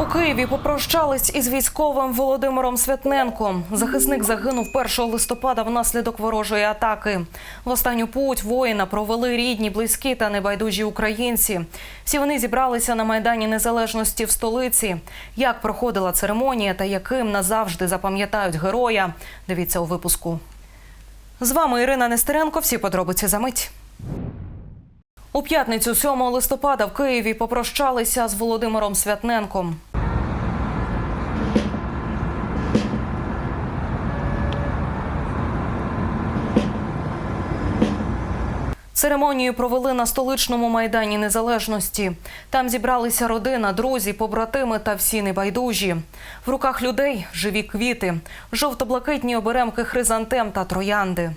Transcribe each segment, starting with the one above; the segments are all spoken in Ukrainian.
У Києві попрощались із військовим Володимиром Святненком. Захисник загинув 1 листопада внаслідок ворожої атаки. В останню путь воїна провели рідні, близькі та небайдужі українці. Всі вони зібралися на майдані незалежності в столиці. Як проходила церемонія та яким назавжди запам'ятають героя? Дивіться у випуску. З вами Ірина Нестеренко. Всі подробиці за мить. У п'ятницю 7 листопада в Києві попрощалися з Володимиром Святненком. Церемонію провели на столичному майдані Незалежності. Там зібралися родина, друзі, побратими та всі небайдужі. В руках людей живі квіти, жовто-блакитні оберемки хризантем та троянди.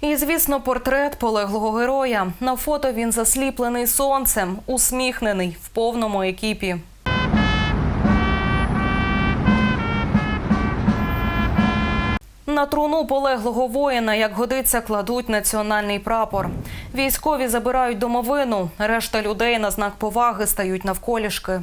І, звісно, портрет полеглого героя. На фото він засліплений сонцем, усміхнений в повному екіпі. На труну полеглого воїна, як годиться, кладуть національний прапор. Військові забирають домовину. Решта людей на знак поваги стають навколішки.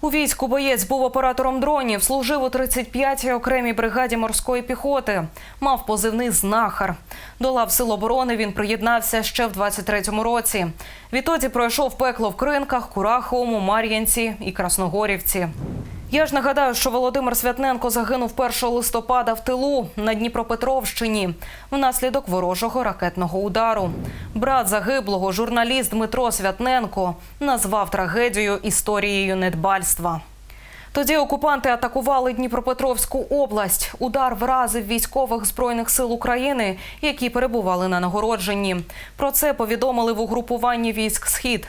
У війську боєць був оператором дронів, служив у 35-й окремій бригаді морської піхоти. Мав позивний знахар. До лав сил оборони він приєднався ще в 23-му році. Відтоді пройшов пекло в Кринках, Кураховому, Мар'янці і Красногорівці. Я ж нагадаю, що Володимир Святненко загинув 1 листопада в тилу на Дніпропетровщині внаслідок ворожого ракетного удару. Брат загиблого, журналіст Дмитро Святненко, назвав трагедію історією недбальства. Тоді окупанти атакували Дніпропетровську область. Удар вразив військових збройних сил України, які перебували на нагородженні. Про це повідомили в угрупуванні військ Схід.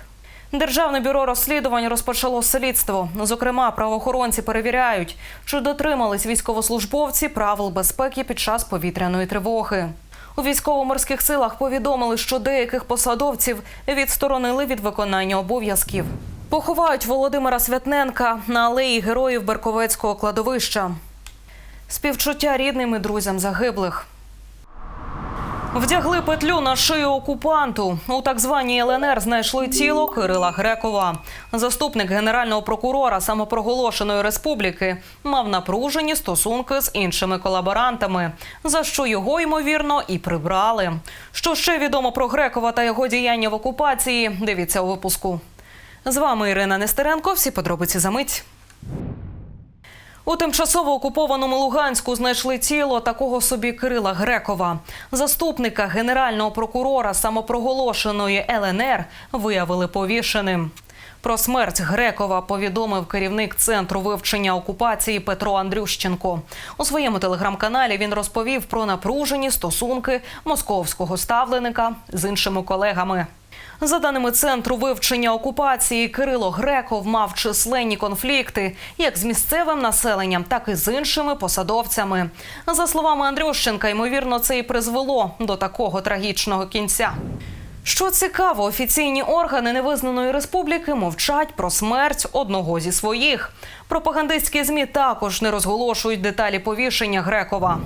Державне бюро розслідувань розпочало слідство. Зокрема, правоохоронці перевіряють, чи дотримались військовослужбовці правил безпеки під час повітряної тривоги. У військово-морських силах повідомили, що деяких посадовців відсторонили від виконання обов'язків. Поховають Володимира Святненка на алеї героїв Берковецького кладовища. Співчуття рідним і друзям загиблих. Вдягли петлю на шию окупанту. У так званій ЛНР знайшли тіло Кирила Грекова. Заступник генерального прокурора самопроголошеної республіки мав напружені стосунки з іншими колаборантами, за що його ймовірно і прибрали. Що ще відомо про Грекова та його діяння в окупації? Дивіться у випуску. З вами Ірина Нестеренко. Всі подробиці за мить. У тимчасово окупованому Луганську знайшли тіло такого собі Кирила Грекова. Заступника генерального прокурора самопроголошеної ЛНР виявили повішеним. Про смерть Грекова повідомив керівник центру вивчення окупації Петро Андрющенко. У своєму телеграм-каналі він розповів про напружені стосунки московського ставленика з іншими колегами. За даними центру вивчення окупації, Кирило Греков мав численні конфлікти як з місцевим населенням, так і з іншими посадовцями. За словами Андрющенка, ймовірно, це і призвело до такого трагічного кінця. Що цікаво, офіційні органи невизнаної республіки мовчать про смерть одного зі своїх. Пропагандистські змі також не розголошують деталі повішення Грекова.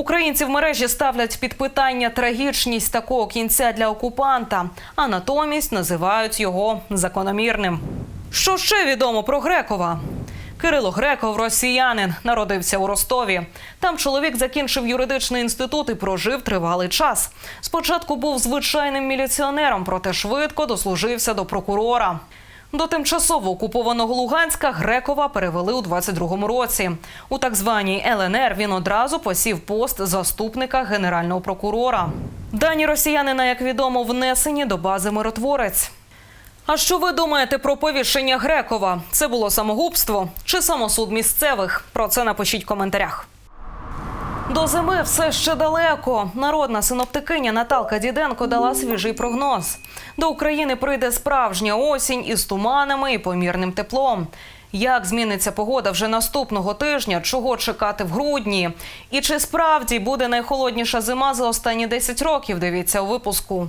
Українці в мережі ставлять під питання трагічність такого кінця для окупанта, а натомість називають його закономірним. Що ще відомо про Грекова? Кирило Греков, росіянин, народився у Ростові. Там чоловік закінчив юридичний інститут і прожив тривалий час. Спочатку був звичайним міліціонером, проте швидко дослужився до прокурора. До тимчасово окупованого Луганська Грекова перевели у 22-му році. У так званій ЛНР він одразу посів пост заступника генерального прокурора. Дані росіянина, як відомо, внесені до бази миротворець. А що ви думаєте про повішення Грекова? Це було самогубство чи самосуд місцевих? Про це напишіть в коментарях. До зими все ще далеко. Народна синоптикиня Наталка Діденко дала свіжий прогноз. До України прийде справжня осінь із туманами і помірним теплом. Як зміниться погода вже наступного тижня? Чого чекати в грудні? І чи справді буде найхолодніша зима за останні 10 років? Дивіться у випуску.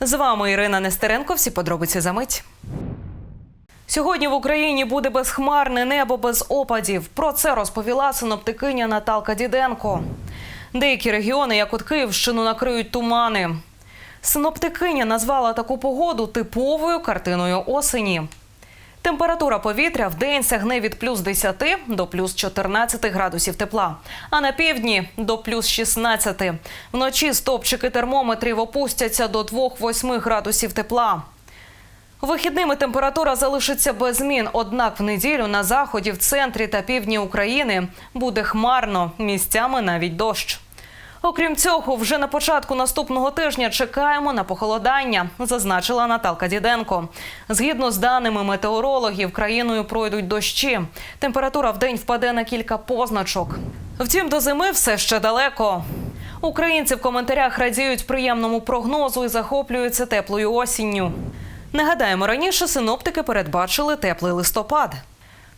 З вами Ірина Нестеренко. Всі подробиці за мить. Сьогодні в Україні буде безхмарне небо без опадів. Про це розповіла синоптикиня Наталка Діденко. Деякі регіони, як от Київщину, накриють тумани. Синоптикиня назвала таку погоду типовою картиною осені. Температура повітря в день сягне від плюс 10 до плюс 14 градусів тепла, а на півдні до плюс 16. Вночі стопчики термометрів опустяться до 2-8 градусів тепла. Вихідними температура залишиться без змін. Однак в неділю на заході, в центрі та півдні України буде хмарно, місцями навіть дощ. Окрім цього, вже на початку наступного тижня чекаємо на похолодання, зазначила Наталка Діденко. Згідно з даними метеорологів, країною пройдуть дощі. Температура в день впаде на кілька позначок. Втім, до зими все ще далеко. Українці в коментарях радіють приємному прогнозу і захоплюються теплою осінню. Нагадаємо, раніше синоптики передбачили теплий листопад.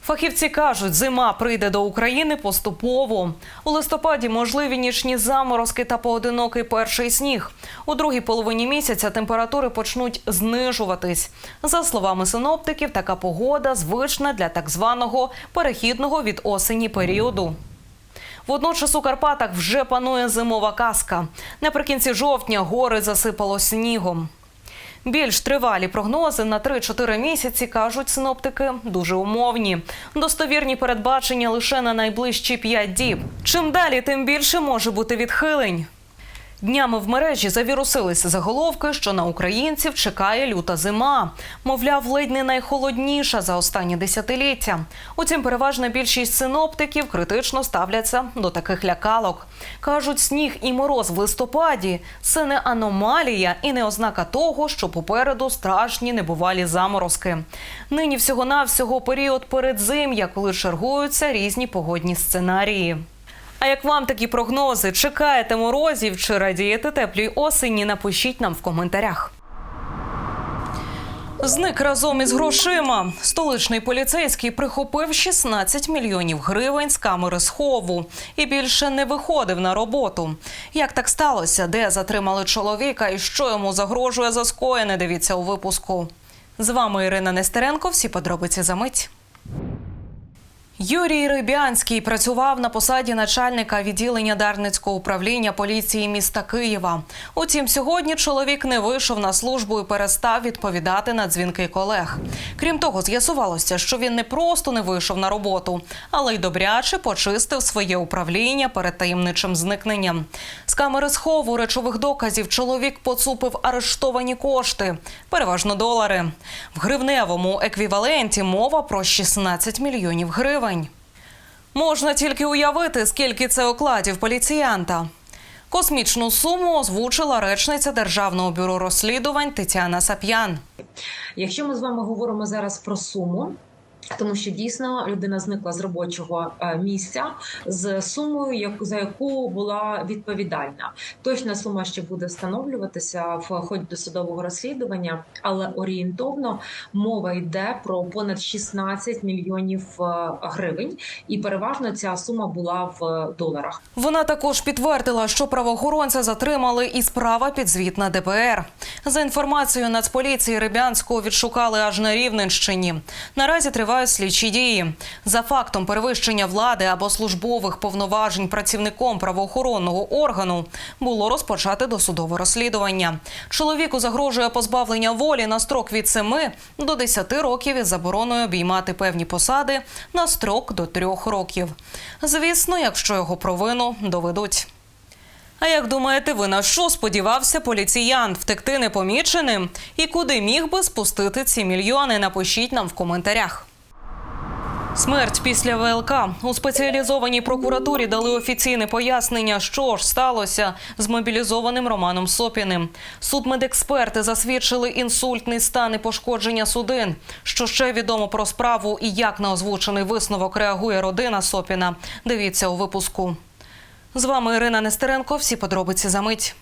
Фахівці кажуть, зима прийде до України поступово. У листопаді можливі нічні заморозки та поодинокий перший сніг. У другій половині місяця температури почнуть знижуватись. За словами синоптиків, така погода звична для так званого перехідного від осені періоду. Водночас у Карпатах вже панує зимова казка. Наприкінці жовтня гори засипало снігом. Більш тривалі прогнози на 3-4 місяці кажуть синоптики дуже умовні. Достовірні передбачення лише на найближчі 5 діб. Чим далі, тим більше може бути відхилень. Днями в мережі завірусилися заголовки, що на українців чекає люта зима. Мовляв, ледь не найхолодніша за останні десятиліття. Утім, переважна більшість синоптиків критично ставляться до таких лякалок. Кажуть, сніг і мороз в листопаді це не аномалія і не ознака того, що попереду страшні небувалі заморозки. Нині всього-навсього період передзим'я, коли чергуються різні погодні сценарії. А як вам такі прогнози? Чекаєте морозів чи радієте теплій осені? Напишіть нам в коментарях. Зник разом із грошима. Столичний поліцейський прихопив 16 мільйонів гривень з камери схову і більше не виходив на роботу. Як так сталося? Де затримали чоловіка і що йому загрожує за скоєне? Дивіться у випуску. З вами Ірина Нестеренко. Всі подробиці за мить. Юрій Рибянський працював на посаді начальника відділення Дарницького управління поліції міста Києва. Утім, сьогодні чоловік не вийшов на службу і перестав відповідати на дзвінки колег. Крім того, з'ясувалося, що він не просто не вийшов на роботу, але й добряче почистив своє управління перед таємничим зникненням. З камери схову речових доказів чоловік поцупив арештовані кошти, переважно долари. В гривневому еквіваленті мова про 16 мільйонів гривень. Можна тільки уявити, скільки це окладів поліціянта. Космічну суму озвучила речниця Державного бюро розслідувань Тетяна Сап'ян. Якщо ми з вами говоримо зараз про суму. Тому що дійсно людина зникла з робочого е, місця з сумою, за яку була відповідальна. Точна сума ще буде встановлюватися в ході досудового розслідування, але орієнтовно мова йде про понад 16 мільйонів е, гривень, і переважно ця сума була в доларах. Вона також підтвердила, що правоохоронця затримали і справа підзвітна ДБР. За інформацією Нацполіції Рибянського відшукали аж на Рівненщині. Наразі тривають слідчі дії. За фактом перевищення влади або службових повноважень працівником правоохоронного органу було розпочати досудове розслідування. Чоловіку загрожує позбавлення волі на строк від 7 до 10 років із забороною обіймати певні посади на строк до 3 років. Звісно, якщо його провину доведуть. А як думаєте, ви на що сподівався поліціянт втекти непоміченим? І куди міг би спустити ці мільйони? Напишіть нам в коментарях. Смерть після ВЛК у спеціалізованій прокуратурі дали офіційне пояснення, що ж сталося з мобілізованим Романом Сопіним. Судмедексперти засвідчили інсультний стан і пошкодження судин. Що ще відомо про справу і як на озвучений висновок реагує родина Сопіна? Дивіться у випуску. З вами Ірина Нестеренко. Всі подробиці за мить.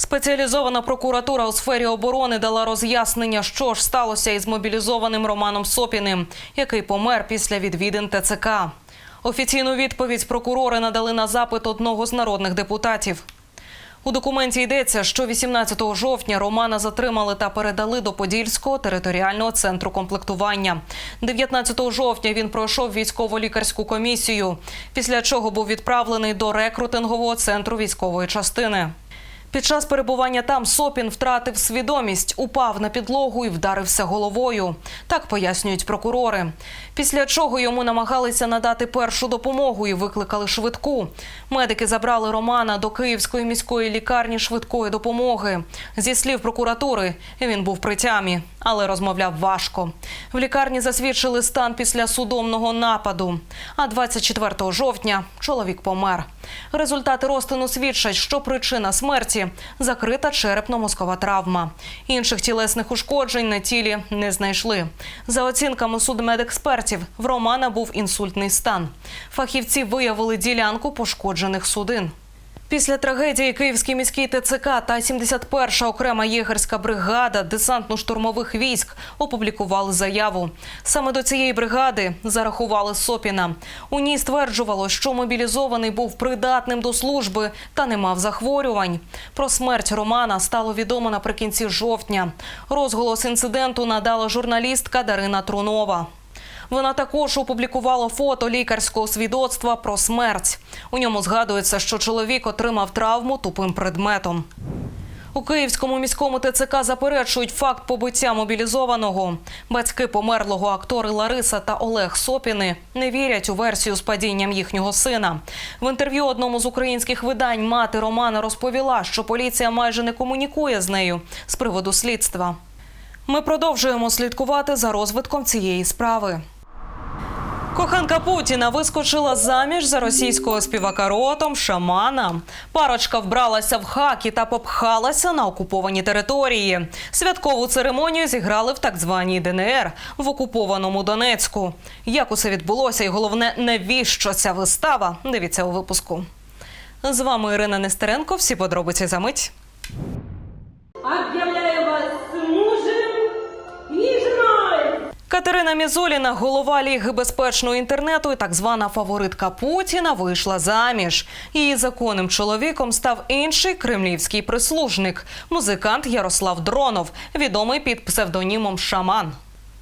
Спеціалізована прокуратура у сфері оборони дала роз'яснення, що ж сталося із мобілізованим Романом Сопіним, який помер після відвідин ТЦК. Офіційну відповідь прокурори надали на запит одного з народних депутатів. У документі йдеться, що 18 жовтня Романа затримали та передали до Подільського територіального центру комплектування. 19 жовтня він пройшов військово-лікарську комісію, після чого був відправлений до рекрутингового центру військової частини. Під час перебування там Сопін втратив свідомість, упав на підлогу і вдарився головою. Так пояснюють прокурори. Після чого йому намагалися надати першу допомогу і викликали швидку. Медики забрали Романа до Київської міської лікарні швидкої допомоги. Зі слів прокуратури, він був при тямі, але розмовляв важко. В лікарні засвідчили стан після судомного нападу. А 24 жовтня чоловік помер. Результати розтину свідчать, що причина смерті закрита черепно-мозкова травма. Інших тілесних ушкоджень на тілі не знайшли. За оцінками судмедекспертів, в Романа був інсультний стан. Фахівці виявили ділянку пошкоджених судин. Після трагедії Київський міський ТЦК та 71-ша окрема єгерська бригада десантно-штурмових військ опублікували заяву. Саме до цієї бригади зарахували Сопіна. У ній стверджувало, що мобілізований був придатним до служби та не мав захворювань. Про смерть Романа стало відомо наприкінці жовтня. Розголос інциденту надала журналістка Дарина Трунова. Вона також опублікувала фото лікарського свідоцтва про смерть. У ньому згадується, що чоловік отримав травму тупим предметом. У Київському міському ТЦК заперечують факт побиття мобілізованого. Батьки померлого актори Лариса та Олег Сопіни не вірять у версію з падінням їхнього сина. В інтерв'ю одному з українських видань мати Романа розповіла, що поліція майже не комунікує з нею з приводу слідства. Ми продовжуємо слідкувати за розвитком цієї справи. Коханка Путіна вискочила заміж за російського співака ротом шамана. Парочка вбралася в хакі та попхалася на окуповані території. Святкову церемонію зіграли в так званій ДНР в окупованому Донецьку. Як усе відбулося, і головне, навіщо ця вистава? Дивіться у випуску. З вами Ірина Нестеренко. Всі подробиці за мить. Катерина Мізоліна, голова Ліги безпечного інтернету і так звана фаворитка Путіна, вийшла заміж. Її законним чоловіком став інший кремлівський прислужник, музикант Ярослав Дронов, відомий під псевдонімом Шаман.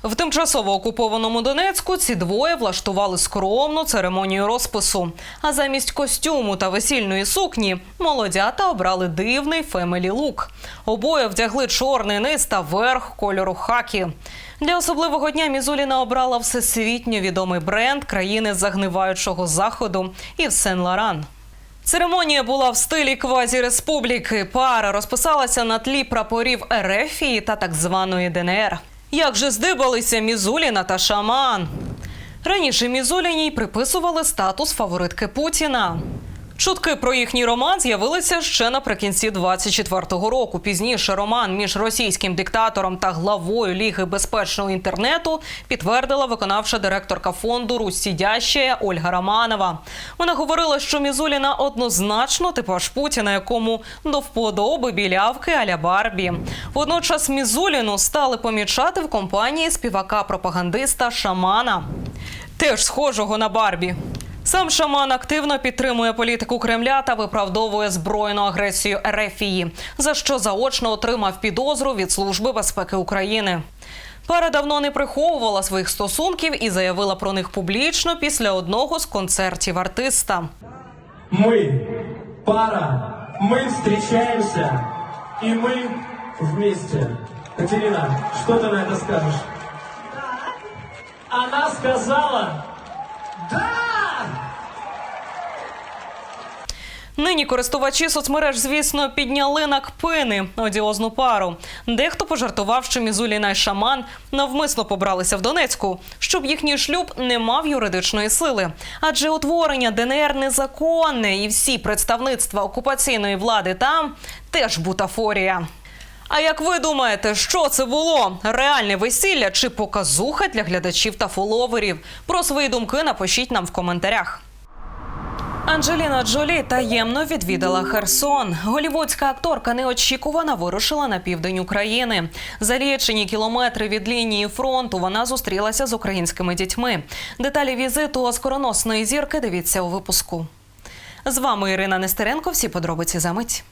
В тимчасово окупованому Донецьку ці двоє влаштували скромну церемонію розпису. А замість костюму та весільної сукні молодята обрали дивний фемелі лук. Обоє вдягли чорний низ та верх кольору хакі. Для особливого дня Мізуліна обрала всесвітньо відомий бренд країни загниваючого заходу Ів Сен Лоран. Церемонія була в стилі квазі-республіки. Пара розписалася на тлі прапорів Ерефії та так званої ДНР. Як же здибалися Мізуліна та Шаман? Раніше Мізуліній приписували статус фаворитки Путіна. Чутки про їхній роман з'явилися ще наприкінці 24-го року. Пізніше роман між російським диктатором та главою Ліги безпечного інтернету підтвердила виконавча директорка фонду Русь Ольга Романова. Вона говорила, що Мізуліна однозначно типаж Путіна, якому до вподоби білявки аля Барбі. Водночас Мізуліну стали помічати в компанії співака-пропагандиста Шамана, теж схожого на Барбі. Сам шаман активно підтримує політику Кремля та виправдовує збройну агресію Ерефії, за що заочно отримав підозру від Служби безпеки України. Пара давно не приховувала своїх стосунків і заявила про них публічно після одного з концертів артиста. Мы пара, мы встречаемся, и мы вместе. Катерина, что ты на это скажешь? Она сказала «Да!» Нині користувачі соцмереж, звісно, підняли на кпини одіозну пару. Дехто пожартував, що Мізуліна й шаман навмисно побралися в Донецьку, щоб їхній шлюб не мав юридичної сили. Адже утворення ДНР незаконне, і всі представництва окупаційної влади там теж бутафорія. А як ви думаєте, що це було? Реальне весілля чи показуха для глядачів та фоловерів? Про свої думки напишіть нам в коментарях. Анджеліна Джолі таємно відвідала Херсон. Голівудська акторка неочікувано вирушила на південь України. За лічені кілометри від лінії фронту вона зустрілася з українськими дітьми. Деталі візиту оскороносної зірки дивіться у випуску. З вами Ірина Нестеренко. Всі подробиці за мить.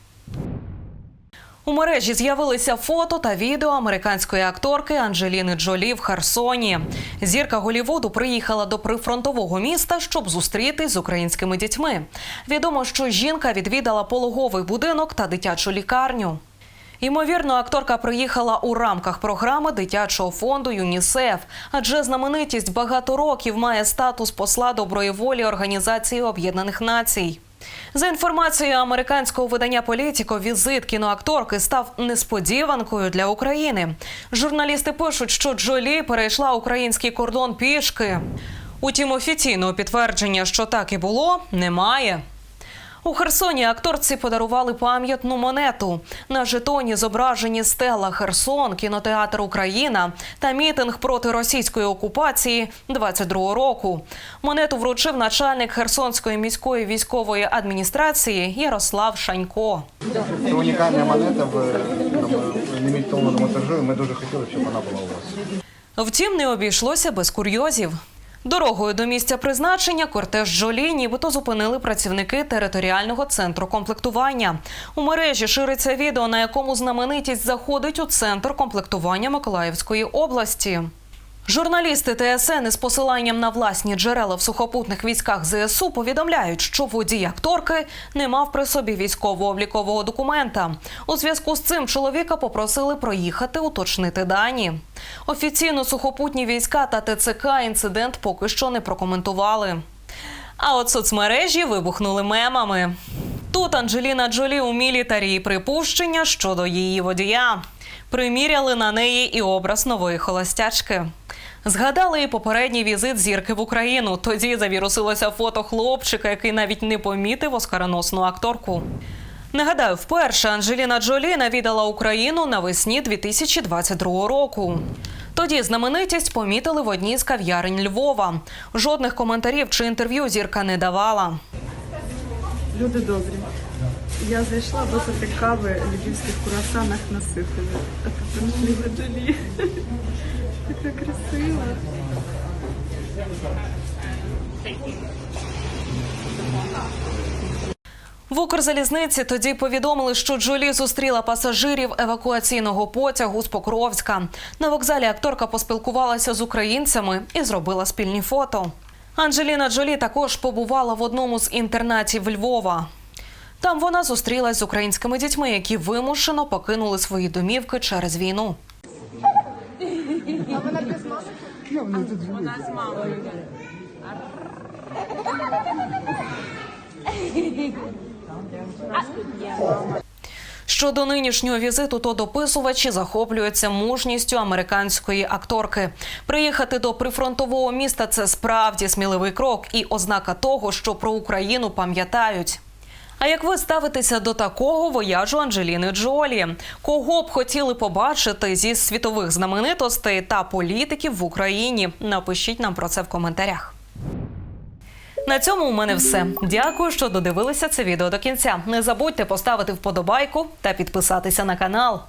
У мережі з'явилися фото та відео американської акторки Анджеліни Джолі в Херсоні. Зірка Голівуду приїхала до прифронтового міста, щоб зустрітись з українськими дітьми. Відомо, що жінка відвідала пологовий будинок та дитячу лікарню. Ймовірно, акторка приїхала у рамках програми дитячого фонду ЮНІСЕФ, адже знаменитість багато років має статус посла доброї волі Організації Об'єднаних Націй. За інформацією американського видання Політіко, візит кіноакторки став несподіванкою для України. Журналісти пишуть, що Джолі перейшла український кордон пішки. Утім, офіційного підтвердження, що так і було, немає. У Херсоні акторці подарували пам'ятну монету. На жетоні зображені стела Херсон, кінотеатр Україна та мітинг проти російської окупації 22-го року. Монету вручив начальник Херсонської міської військової адміністрації Ярослав Шанько. Це унікальна монета в лімітованому тиражу, ми дуже хотіли, щоб вона була у вас. Втім, не обійшлося без курйозів. Дорогою до місця призначення кортеж Жолі нібито зупинили працівники територіального центру комплектування. У мережі шириться відео, на якому знаменитість заходить у центр комплектування Миколаївської області. Журналісти ТСН із посиланням на власні джерела в сухопутних військах ЗСУ повідомляють, що водій акторки не мав при собі військово-облікового документа. У зв'язку з цим чоловіка попросили проїхати уточнити дані. Офіційно сухопутні війська та ТЦК інцидент поки що не прокоментували. А от соцмережі вибухнули мемами. Тут Анджеліна Джолі у мілітарі припущення щодо її водія. Приміряли на неї і образ нової холостячки. Згадали і попередній візит зірки в Україну. Тоді завірусилося фото хлопчика, який навіть не помітив оскароносну акторку. Нагадаю, вперше Анджеліна Джолі навідала Україну навесні 2022 року. Тоді знаменитість помітили в одній з кав'ярень Львова. Жодних коментарів чи інтерв'ю зірка не давала. Люди добрі. Я зайшла випити кави в львівських курасанах на Сихові. А тут Анджеліна Джолі. Така красива. В Укрзалізниці тоді повідомили, що Джолі зустріла пасажирів евакуаційного потягу з Покровська. На вокзалі акторка поспілкувалася з українцями і зробила спільні фото. Анджеліна Джолі також побувала в одному з інтернатів Львова. Там вона зустрілась з українськими дітьми, які вимушено покинули свої домівки через війну. Щодо нинішнього візиту, то дописувачі захоплюються мужністю американської акторки. Приїхати до прифронтового міста це справді сміливий крок і ознака того, що про Україну пам'ятають. А як ви ставитеся до такого вояжу Анджеліни Джолі? Кого б хотіли побачити зі світових знаменитостей та політиків в Україні? Напишіть нам про це в коментарях. На цьому у мене все. Дякую, що додивилися це відео до кінця. Не забудьте поставити вподобайку та підписатися на канал.